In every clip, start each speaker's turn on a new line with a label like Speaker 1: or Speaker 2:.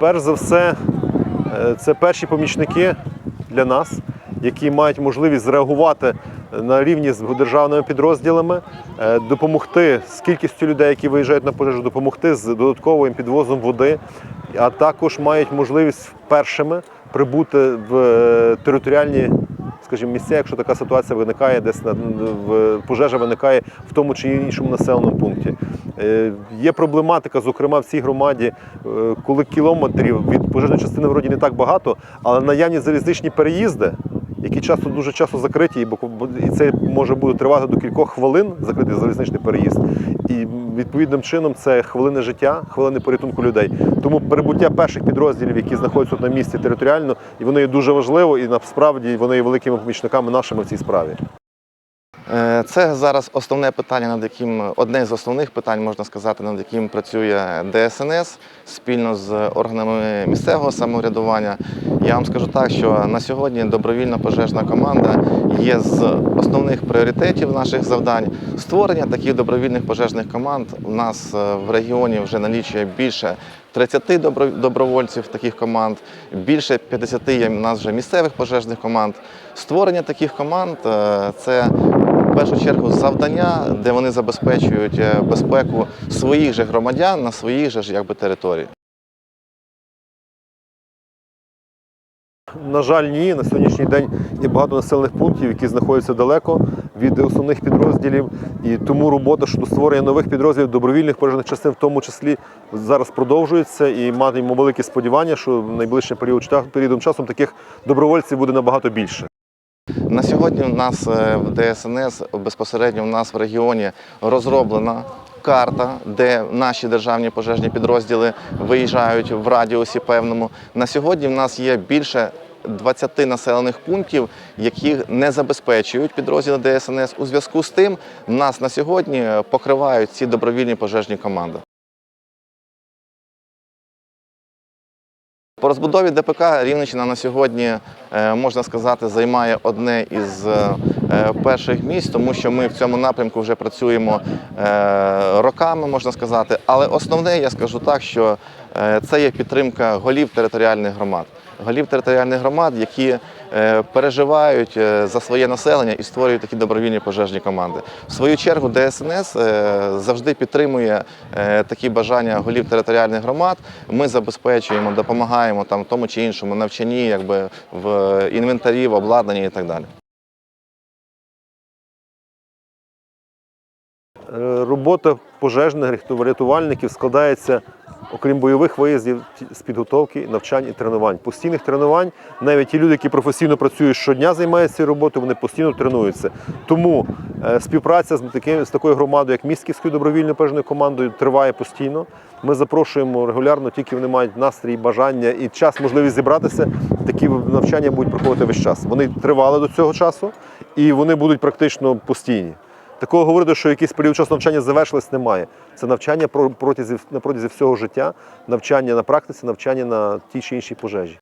Speaker 1: Перш за все, е, це перші помічники для нас, які мають можливість зреагувати на рівні з державними підрозділами, е, допомогти з кількістю людей, які виїжджають на пожежу, допомогти з додатковим підвозом води, а також мають можливість першими прибути в е, територіальні. Скажімо, місця, якщо така ситуація виникає, десь на в пожежа виникає в тому чи іншому населеному пункті. Е, Є проблематика, зокрема в цій громаді, е, коли кілометрів від пожежної частини вроді не так багато, але наявні залізничні переїзди, які часто дуже часто закриті, і це може бути тривати до кількох хвилин, закритий залізничний переїзд. І відповідним чином це хвилини життя, хвилини порятунку людей. Тому прибуття перших підрозділів, які знаходяться на місці територіально, і воно є дуже важливо, і насправді вони є великими помічниками нашими в цій справі.
Speaker 2: Е, Це зараз основне питання, над яким одне з основних питань, можна сказати, над яким працює ДСНС спільно з органами місцевого самоврядування. Я вам скажу так, що на сьогодні добровільна пожежна команда є з основних пріоритетів наших завдань. Створення таких добровільних пожежних команд у нас е, в регіоні вже налічує більше 30 добро- добровольців таких команд, більше 50 є у нас вже місцевих пожежних команд. Створення таких команд е, це першу чергу завдання, де вони забезпечують е, безпеку своїх же громадян на своїх же якби території.
Speaker 1: На жаль, ні. На сьогоднішній день є багато населених пунктів, які знаходяться далеко від основних підрозділів. І тому робота щодо створення нових підрозділів добровільних пожежних частин, в тому числі, зараз продовжується. І маємо великі сподівання, що найближчим періодом часом таких добровольців буде набагато більше.
Speaker 2: На сьогодні у нас е, в ДСНС безпосередньо у нас в регіоні розроблена карта, де наші державні пожежні підрозділи виїжджають в радіусі певному. На сьогодні в нас є більше 20 населених пунктів, які не забезпечують підрозділи ДСНС. У зв'язку з тим нас на сьогодні покривають ці добровільні пожежні команди. По розбудові ДПК Рівненщина на сьогодні, е, можна сказати, займає одне із е, перших місць, тому що ми в цьому напрямку вже працюємо е, роками, можна сказати. Але основне, я скажу так, що е, це є підтримка голів територіальних громад. Голів територіальних громад, які е, переживають е, за своє населення і створюють такі добровільні пожежні команди. В свою чергу ДСНС е, завжди підтримує е, такі бажання голів територіальних громад. Ми забезпечуємо, допомагаємо там тому чи іншому навчанні, якби в інвентарі, в обладнанні і так далі.
Speaker 1: Е, Робота пожежних рятувальників складається, окрім бойових виїздів, з підготовки, навчань і тренувань. Постійних тренувань, навіть ті люди, які професійно працюють щодня, займаються цією роботою, вони постійно тренуються. Тому е, співпраця з таким з такою громадою, як міськівською добровільною пожежною командою, триває постійно. Ми запрошуємо регулярно, тільки вони мають настрій, бажання і час, можливість зібратися. Такі навчання будуть проходити весь час. Вони тривали до цього часу і вони будуть практично постійні. Такого говорити, що якийсь період часу навчання завершилось, немає. Це навчання про- протязі, на протязі всього життя, навчання на практиці, навчання на тій чи іншій пожежі.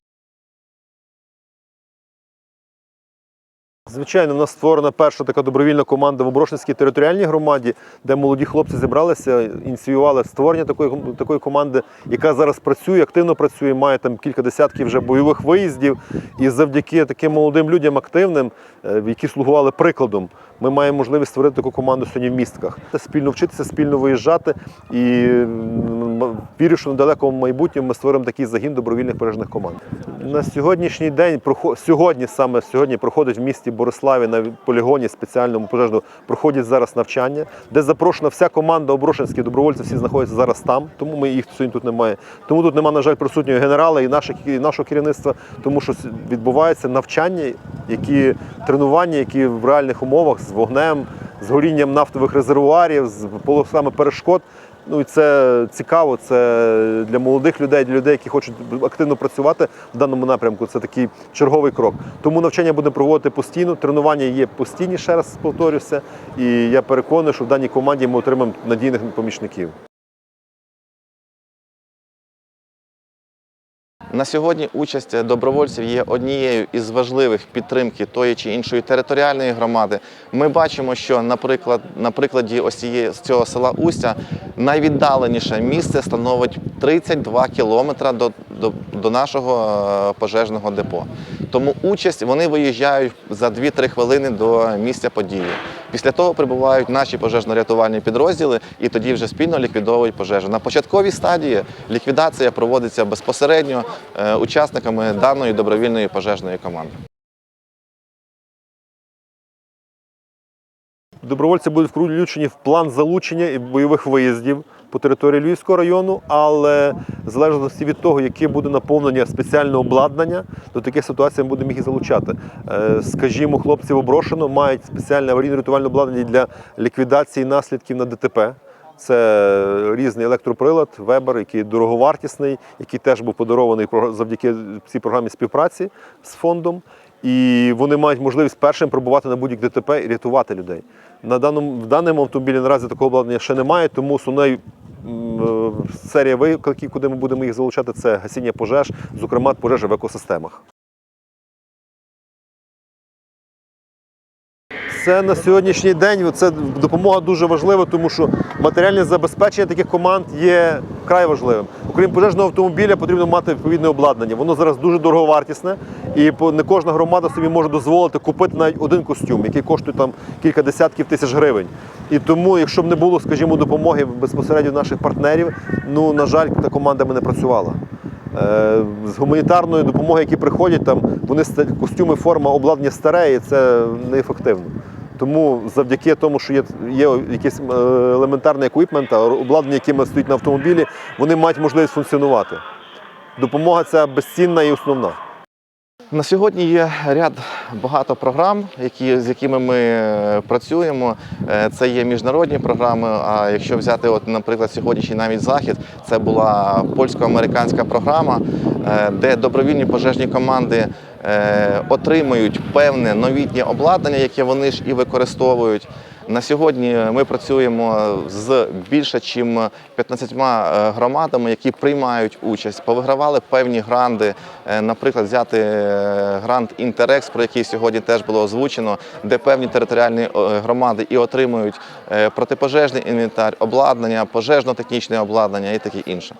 Speaker 1: Звичайно, у нас створена перша така добровільна команда в Оброшницькій територіальній громаді, де молоді хлопці зібралися, ініціювали створення такої, такої команди, яка зараз працює, активно працює, має там кілька десятків вже бойових виїздів. І завдяки таким молодим людям активним, е, які слугували прикладом, ми маємо можливість створити таку команду сьогодні в містках. Спільно вчитися, спільно виїжджати. І вірю, що в недалекому майбутньому ми створимо такий загін добровільних пожежних команд. На сьогоднішній день сьогодні саме сьогодні проходить в місті Бориславі на полігоні спеціальному пожежному проходять зараз навчання, де запрошена вся команда оброшенських добровольців, всі знаходяться зараз там, тому ми їх сьогодні тут немає. Тому тут немає, на жаль, присутнього генерала і наших і нашого керівництва, тому що відбувається навчання, які тренування, які в реальних умовах з вогнем, з горінням нафтових резервуарів, з полосами перешкод. Ну і це цікаво. Це для молодих людей, для людей, які хочуть активно працювати в даному напрямку. Це такий черговий крок. Тому навчання будемо проводити постійно. Тренування є постійні, ще раз повторюся. І я переконаний, що в даній команді ми отримаємо надійних помічників.
Speaker 2: На сьогодні участь добровольців є однією із важливих підтримки тої чи іншої територіальної громади. Ми бачимо, що, наприклад, на прикладі ось з цього села Устя найвіддаленіше місце становить 32 кілометри до, до, до нашого е, пожежного депо. Тому участь вони виїжджають за 2-3 хвилини до місця події. Після того прибувають наші пожежно-рятувальні підрозділи і тоді вже спільно ліквідовують пожежу. На початковій стадії ліквідація проводиться безпосередньо е, учасниками даної добровільної пожежної команди.
Speaker 1: Добровольці будуть включені в план залучення і бойових виїздів по території Львівського району, але в залежності від того, яке буде наповнення спеціального обладнання, до таких ситуацій ми будемо їх і залучати. Е, Скажімо, хлопці в Оброшено мають спеціальне аварійно-рятувальне обладнання для ліквідації наслідків на ДТП. Це різний електроприлад, Вебер, який дороговартісний, який теж був подарований завдяки цій програмі співпраці з фондом. І вони мають можливість першим пробувати на будь-як ДТП і рятувати людей. На даному, в даному автомобілі наразі такого обладнання ще немає, тому е, серія викликів, куди ми будемо їх залучати, це гасіння пожеж, зокрема пожежі в екосистемах. Це на сьогоднішній день це допомога дуже важлива, тому що матеріальне забезпечення таких команд є вкрай важливим. Окрім пожежного автомобіля, потрібно мати відповідне обладнання. Воно зараз дуже дороговартісне, і не кожна громада собі може дозволити купити навіть один костюм, який коштує там кілька десятків тисяч гривень. І тому, якщо б не було, скажімо, допомоги безпосередньо наших партнерів, ну на жаль, та команда б не працювала. Е, З гуманітарної допомоги, які приходять, там вони костюми, форма обладнання старе, і це неефективно. Тому завдяки тому, що є, є якийсь е, елементарний еквіпмент, обладнання, яке стоїть на автомобілі, вони мають можливість функціонувати. Допомога ця безцінна і основна.
Speaker 2: На сьогодні є ряд багато програм, які, з якими ми е, працюємо. Е, Це є міжнародні програми. А якщо взяти, от, наприклад, сьогоднішній навіть захід, це була польсько-американська програма, де добровільні пожежні команди отримують певне новітнє обладнання, яке вони ж і використовують. На сьогодні ми працюємо з більше ніж 15 е, громадами, які приймають участь, повигравали певні гранди. Е, Наприклад, взяти е, грант Інтерекс, про який сьогодні теж було озвучено, де певні територіальні е, громади і отримують е, протипожежний інвентар, обладнання, пожежно-технічне обладнання і таке інше.